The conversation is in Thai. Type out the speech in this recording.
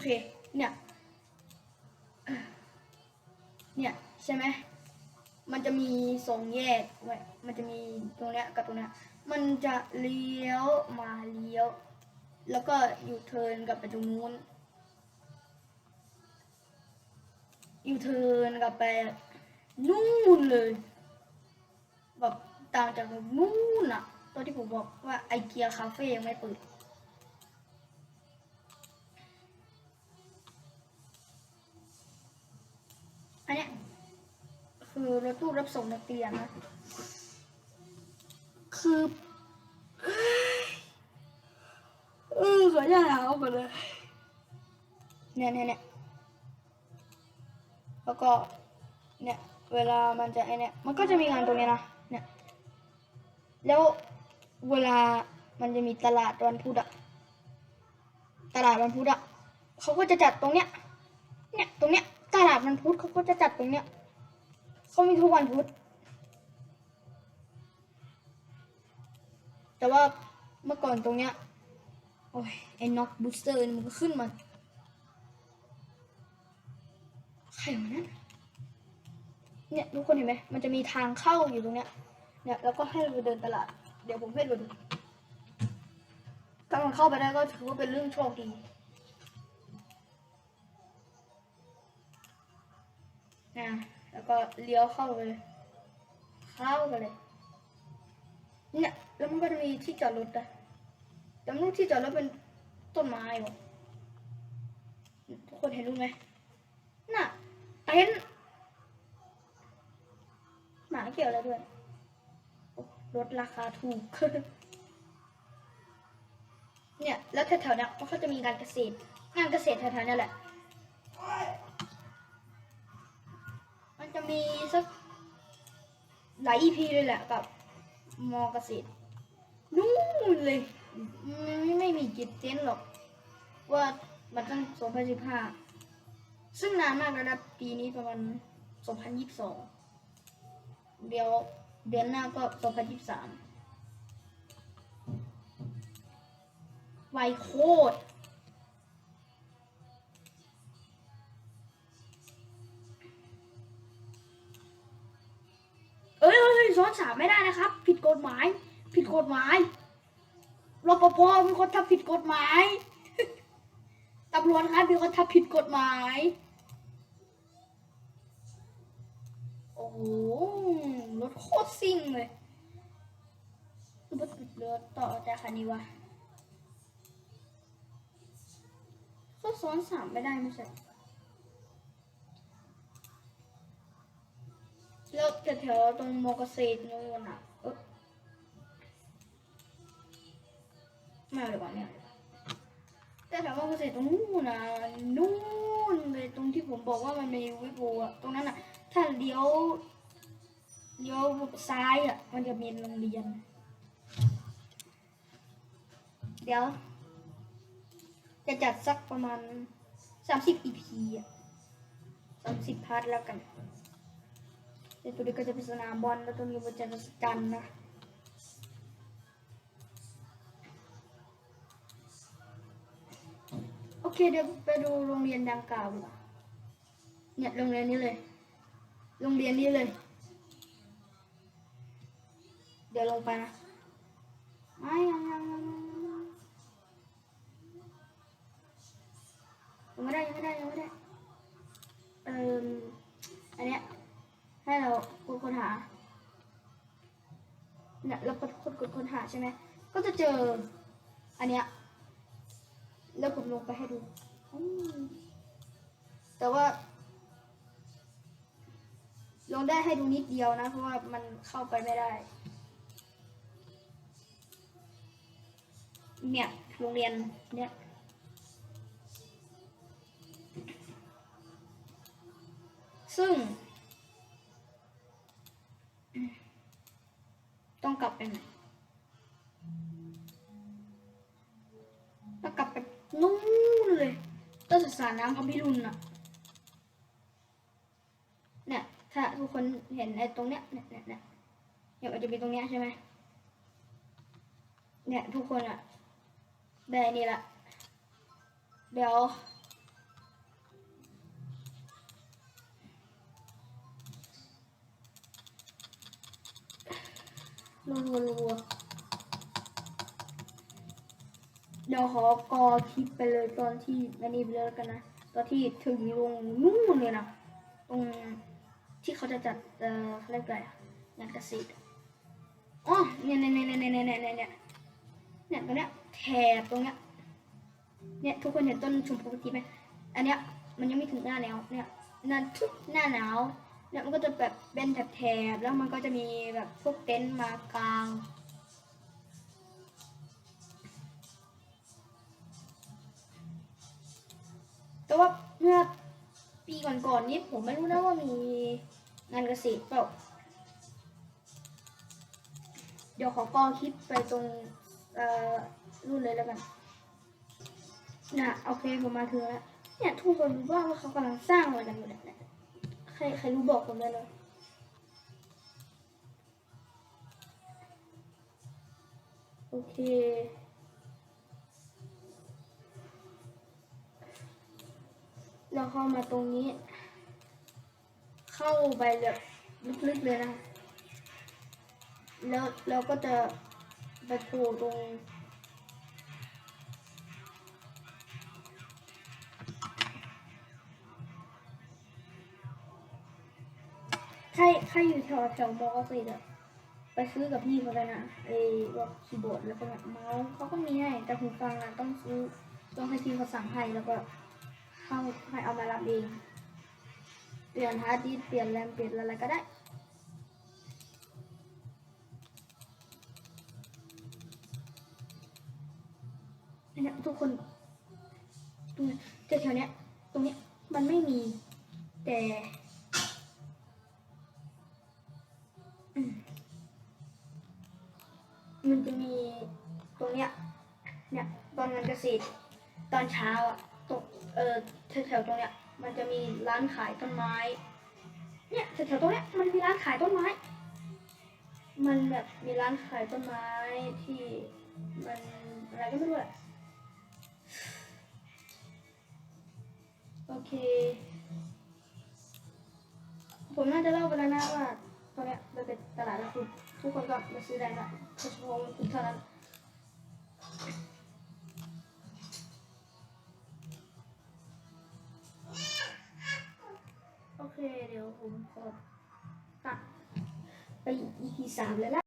เค เนี่ย เนี่ยใช่ไหม มันจะมีสองแยกไว้ มันจะมีตรงเนี้ยกับตรงเนี้ย มันจะเลี้ยวมาเลี้ยว แล้วก็อยู่เทินกลับไปตรงนู้น อยู่เทินกลับไปนู่นเลยแบบต่างจากนู่นอะตอนที่ผมบอกว่าไอเกียคาเฟ่ยังไม่เปิด คือรถตู้รับส่งนักเรียนนะ คือเออขออย่าหาวไปเลย เนี่ยเนี่ยเนี่ยแล้วก็เนี่ยเวลามันจะไอเนี่ยมันก็จะมีงานตรงเนี้ยนะเนี่ยแล้วเวลามันจะมีตลาดวันพุธอะตลาดวันพุธอะเขาก็จะจัดตรงเนี้ยเนี่ยตรงเนี้ยตลาดวันพุธเขาก็จะจัดตรงเนี้ย เขามีทุกวันพุธแต่ว่าเมื่อก่อนตรงเนี้ย โอ้ยไอ้น็อกบูสเตอร์มันก็ขึ้นมา ใครวะนั่นเนี่ยทุกคนเห็นไหมมันจะมีทางเข้าอยู่ตรงเนี้ย เนี่ยแล้วก็ให้เราเดินตลาด เดี๋ยวผมให้ดูดูถ้ามันเข้าไปได้ก็ถือว่าเป็นเรื่องโชคดีนะ แล้วก็เลี้ยวเข้าไปเลย เข้าไปเลย เนี่ย แล้วมันก็จะมีที่จอดรถอะแต่ไม่รู้ที่จอดรถเป็นต้นไม้หรอทุกคนเห็นรู้ไหมน่ะเต็นหมาเกี่ยวอะไรด้วยรถราคาถูก เนี่ย แล้วแถวๆเนี้ยมันก็จะมีงานเกษตรงานเกษตรแถวๆนี้แหละ จะมีสักหลาย EP เลยแหละกับมอเกษตรนู่นเลยไม่ไม่มีกิจเต็นหรอก ว่ามันตั้ง2015 ซึ่งนานมากแล้วนะปีนี้ประมาณ 2022 เดี๋ยวเดือนหน้าก็ 2023 ไวโคตร อ้ยเอ้ยเอ้ยซ้อนสามไม่ได้นะครับ ผิดกฎหมาย ผิดกฎหมายรปภเป็นคนทำผิดกฎหมายตำรวจครับเป็นคนทำผิดกฎหมาย โอ้โหรถโคตรซิ่งเลยคือรถเรือต่อจากคันนี้วะก็ซ้อนสามไม่ได้ไม่ใช่ แล้วแถวๆตรงมอเกษตรนู่นอะไม่เอาดีกว่าเอาดีกว่าแต่แถวมอเกษตรตรงนู้นนะนู่นเลยตรงที่ผมบอกว่ามันมีวิโบอะตรงนั้นอะ ถ้าเลี้ยวเลี้ยวซ้ายอะ มันจะมีโรงเรียน เดี๋ยว จะจัดสักประมาณสามสิบ EP อะสามสิบพาร์ทแล้วกัน เดี๋ยวตัวนี้ก็จะเป็นสนามบอลแล้วตัวนี้มันจะเป็นจันนะโอเคเดี๋ยวไปดูโรงเรียนดังกล่าวดีกว่าเนี่ยโรงเรียนนี้เลย โรงเรียนนี้เลย เดี๋ยวลงไปนะ เนี่ยเรากดกดค้นหาใช่ไหมก็จะเจอ อันเนี้ยแล้วผมลงไปให้ดูแต่ว่า ลงได้ให้ดูนิดเดียวนะ เพราะว่ามันเข้าไปไม่ได้ เนี่ยโรงเรียนเนี่ยซึ่ง นู่นเลยต้นสาน้ำพระพิรุณอะเนี่ยถ้าทุกคนเห็นไอ้ตรงเนี้ยเนี่ยเนี่ยเนี่ยอย่างอาจจะมีตรงเนี้ยใช่ไหมเนี่ยทุกคนอะได้นี่ละ เดี๋ยวรัวๆ เดี๋ยวขอกอคลิปไปเลยตอนที่อันนี้ไปเลยกันนะ ตอนที่ถึงวงนู่นเลยนะ ตรงที่เขาจะจัด เอ่อเขาเรียกอะไรอะงานเกษตรอะอ๋อเนี่ยเนี่ยเนี่ยเนี่ยเนี่ยเนี่ยเนี่ยเนี่ยตรงเนี้ยแถบตรงเนี้ย เนี่ยทุกคนเห็นต้นชมพูทีไหมอันเนี้ยมันยังไม่ถึงหน้าหนาวเนี่ยหน้าทุกหน้าหนาวเนี่ยมันก็จะแบบเป็นแถบๆแล้วมันก็จะมีแบบพวกเต็นท์มากลาง ว่าเมื่อปีก่อนๆนี้ผมไม่รู้นะว่ามีงานเกษตรเปล่า เดี๋ยวขอกอคลิปไปตรงรุ่นเลยแล้วกันนะโอเคผมมาถึงแล้วเนี่ยทุกคนรู้ว่าเขากำลังสร้างอะไรกันอยู่เนี่ยเนี่ยใครใครรู้บอกผมได้เลยโอเค เราเข้ามาตรงนี้ เข้าไปแบบลึกๆเลยนะ แล้วเราก็จะไปโผล่ตรงใครใครอยู่แถวแถวมอเกษตรอะไปซื้อกับพี่เขาเลยนะไอ้พวกคีย์บอร์ดแล้วก็เมาส์เขาก็มีให้แต่หูฟังอะต้องซื้อต้องให้พี่เขาสั่งให้แล้วก็ เข้าให้เอามารับเอง เปลี่ยนฮาร์ดดิสเปลี่ยนแรมเปลี่ยนอะไรก็ได้เนี่ยทุกคนตรงเนี้แถวเนี้ย ตรงเนี้ยมันไม่มี แต่มันจะมีตรงเนี้ย เนี่ยตอนงานเกษตรตอนเช้าอะ ตรงเออแถวๆตรงเนี้ยมันจะมีร้านขายต้นไม้ เนี่ยแถวๆตรงเนี้ยมันมีร้านขายต้นไม้ มันแบบมีร้านขายต้นไม้ที่มันอะไรก็ไม่รู้อะโอเค ผมน่าจะเล่าไปแล้วนะว่าตอนเนี้ยมันเป็นตลาดแล้วคุณทุกคนก็มาซื้อได้ละเฉพาะคุณเท่านั้น เคเดี๋ยวผมขอตัดไป EP สามแล้วนะ